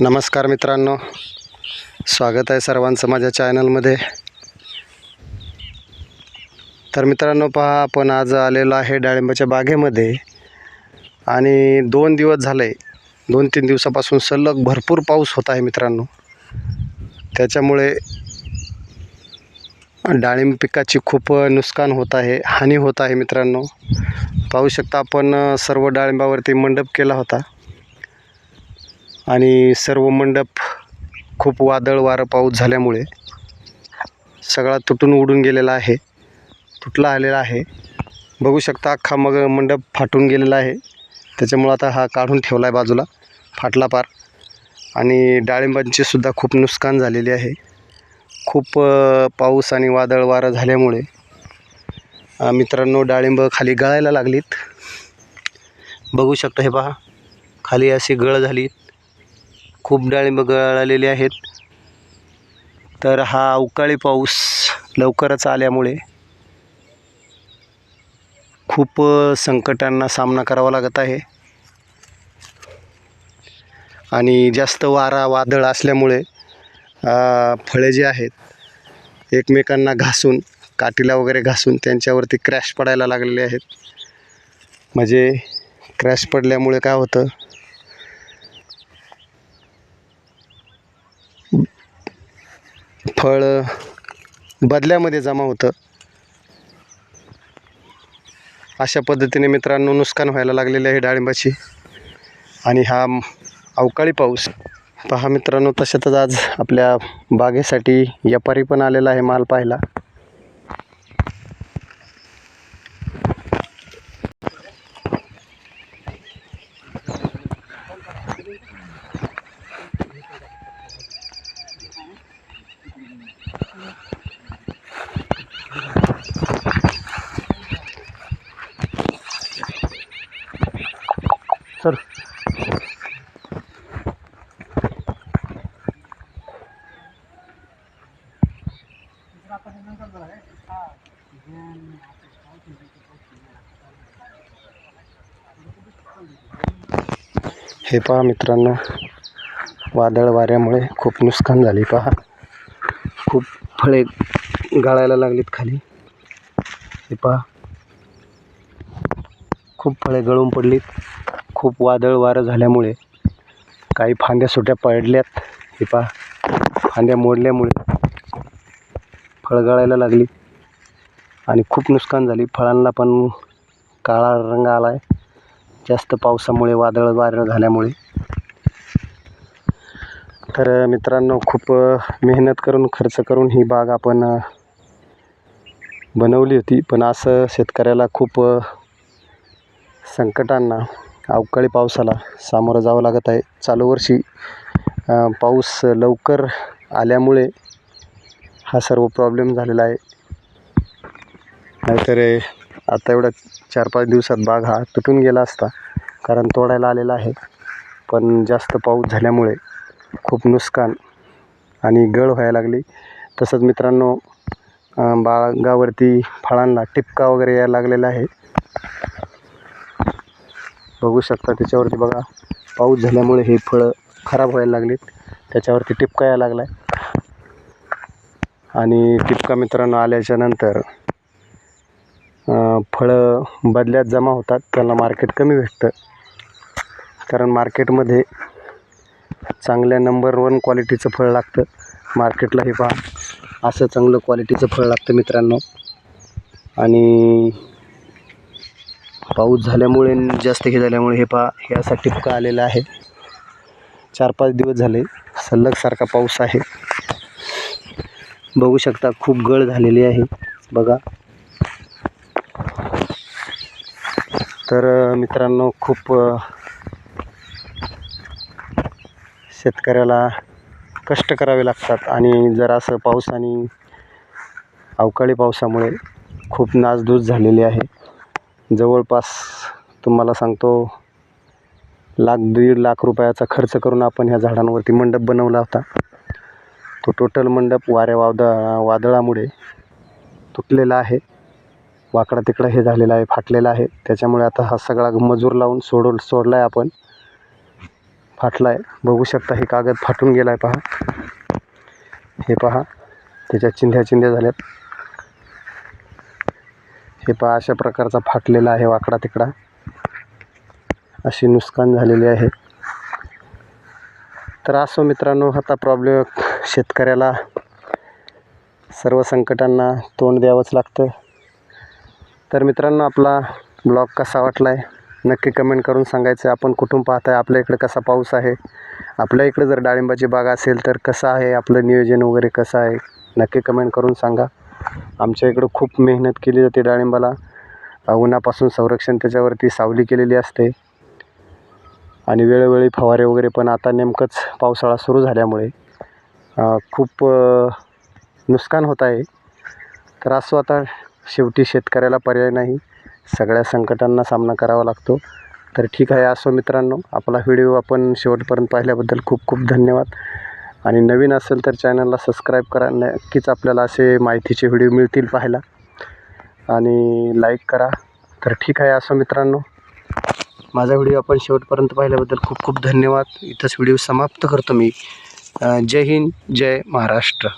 नमस्कार मित्रांनो. स्वागत आहे सर्वांचं माझ्या चॅनलमध्ये. तर मित्रांनो पहा आपण आज आलेलो आहे डाळिंबाच्या बागेमध्ये. आणि दोन दिवस झाले दोन तीन दिवसापासून सलग भरपूर पाऊस होत आहे मित्रांनो. त्याच्यामुळे डाळिंब पिकाची खूप नुकसान होत आहे हानी होत आहे मित्रांनो. पाहू शकता आपण सर्व डाळिंबावरती मंडप केला होता. आणि सर्व मंडप खूप वादळ वारं पाऊस झाल्यामुळे सगळा तुटून उडून गेलेला आहे. तुटला आलेला आहे. बघू शकता अख्खा मग मंडप फाटून गेलेला आहे. त्याच्यामुळं आता हा काढून ठेवला आहे बाजूला फाटला पार. आणि डाळिंबांची सुद्धा खूप नुकसान झालेली आहे. खूप पाऊस आणि वादळ वारं झाल्यामुळे मित्रांनो डाळिंब खाली गळायला लागलीत. बघू शकता हे पहा खाली अशी गळ झाली खूप डाळिंब गळालेले आहेत. तर हा अवकाळी पाऊस लवकरच आल्यामुळे खूप संकटांना सामना करावा लागत आहे. आणि जास्त वारा वादळ असल्यामुळे फळे जे आहेत एकमेकांना घासून काठीला वगैरे घासून त्यांच्यावरती क्रॅश पडायला लागलेले आहेत. म्हणजे क्रॅश पडल्यामुळे काय होतं फळ बदल्यामध्ये जमा होतं. अशा पद्धतीने मित्रांनो नुकसान व्हायला लागलेले आहे डाळिंबाची. आणि हा अवकाळी पाऊस. पहा मित्रांनो तशातच आज आपल्या बागेसाठी व्यापारी पण आलेला आहे माल पाहायला. सर. हे पहा मित्रांनो वादळ वाऱ्यामुळे खूप नुकसान झाले पहा. खूप फळे गळायला लागलीत खाली. हे पहा. खूप फळे गळून पडलीत. खूप वादळ वारं झाल्यामुळे काही फांद्या सुट्या पडल्यात. हे पा फांद्या मोडल्यामुळे फळ गळायला लागली आणि खूप नुकसान झाली. फळांना पण काळा रंग आला आहे जास्त पावसामुळे वादळ वारं झाल्यामुळे. तर मित्रांनो खूप मेहनत करून खर्च करून ही बाग आपण बनवली होती. पण असं शेतकऱ्याला खूप संकटांना अवकाळी पावसाला सामोरं जावं लागत आहे. चालू वर्षी पाऊस लवकर आल्यामुळे हा सर्व प्रॉब्लेम झालेला आहे. नाहीतर आता एवढ्या चार पाच दिवसात बाग हा तुटून गेला असता कारण तोडायला आलेला आहे. पण जास्त पाऊस झाल्यामुळे खूप नुकसान आणि गळ व्हायला लागली. तसंच मित्रांनो बागावरती फळांना टिपका वगैरे यायला लागलेला आहे. बघू शकता त्याच्यावरती बघा पाऊस झाल्यामुळे हे फळं खराब व्हायला लागलीत. त्याच्यावरती टिपका यायला लागला आहे आणि टिपका मित्रांनो आल्याच्यानंतर फळं बदल्यात जमा होतात. त्याला मार्केट कमी भेटतं. कारण मार्केटमध्ये चांगल्या नंबर वन क्वालिटीचं फळ लागतं. मार्केटला हे पहा असं चांगलं क्वालिटीचं फळ लागतं मित्रांनो. आणि पाऊस झाल्यामुळे जास्त हे झाल्यामुळे हे पहा हे असा टिपका आलेला आहे. चार पाच दिवस झाले सलग सारखा पाऊस आहे. बघू शकता खूप गळ झालेली आहे. बघा. तर मित्रांनो खूप शेतकऱ्याला कष्ट करावे लागतात आणि जर असं पाऊस आणि अवकाळी पावसामुळे खूप नासधूस झालेली आहे. जवळपास तुम्हाला सांगतो लाख दीड लाख रुपयाचा खर्च करून आपण ह्या झाडांवरती मंडप बनवला होता. तो टोटल मंडप वाऱ्या वावदा वादळामुळे तुटलेला आहे. वाकडा तिकडं हे झालेलं आहे फाटलेला आहे. त्याच्यामुळे आता हा सगळा मजूर लावून सोडव सोडला आहे आपण. फाटला आहे बघू शकता हे कागद फाटून गेला आहे पहा. हे पहा. त्याच्या चिंध्या चिंध्या झाल्यात. हे पहा अशा प्रकारचा फाटलेला आहे वाकडा तिकडा. अशी नुकसान झालेली आहे. तर असो मित्रांनो आता प्रॉब्लेम शेतकऱ्याला सर्व संकटांना तोंड द्यावंच लागतं. तर मित्रांनो आपला ब्लॉग कसा वाटला आहे नक्की कमेंट करून सांगायचं. आपण कुठून पाहत आहे आपल्या इकडे कसा पाऊस आहे? आपल्या इकडे जर डाळिंबाची बाग असेल तर कसं आहे? आपलं नियोजन वगैरे कसं आहे? नक्की कमेंट करून सांगा. आमच्या इकडं खूप मेहनत केली जाते डाळिंबाला. उन्हापासून संरक्षण त्याच्यावरती सावली केलेली असते. आणि वेळोवेळी फवारे वगैरे पण आता नेमकंच पावसाळा सुरू झाल्यामुळे खूप नुकसान होत आहे. तर असं आता शेवटी शेतकऱ्याला पर्याय नाही. सगळ्या संकटांना सामना करावा लागतो. तर ठीक आहे असो मित्रांनो आपला व्हिडिओ आपण शेवटपर्यंत पाहिल्याबद्दल खूप खूप धन्यवाद. आणि नवीन असेल तर चॅनलला सबस्क्राईब करा. नक्कीच आपल्याला असे माहितीचे व्हिडिओ मिळतील पाहायला. आणि लाईक करा. तर ठीक आहे असं मित्रांनो. माझा व्हिडिओ आपण शेवटपर्यंत पाहिल्याबद्दल खूप खूप धन्यवाद. इथंच व्हिडिओ समाप्त करतो मी. जय हिंद जय महाराष्ट्र.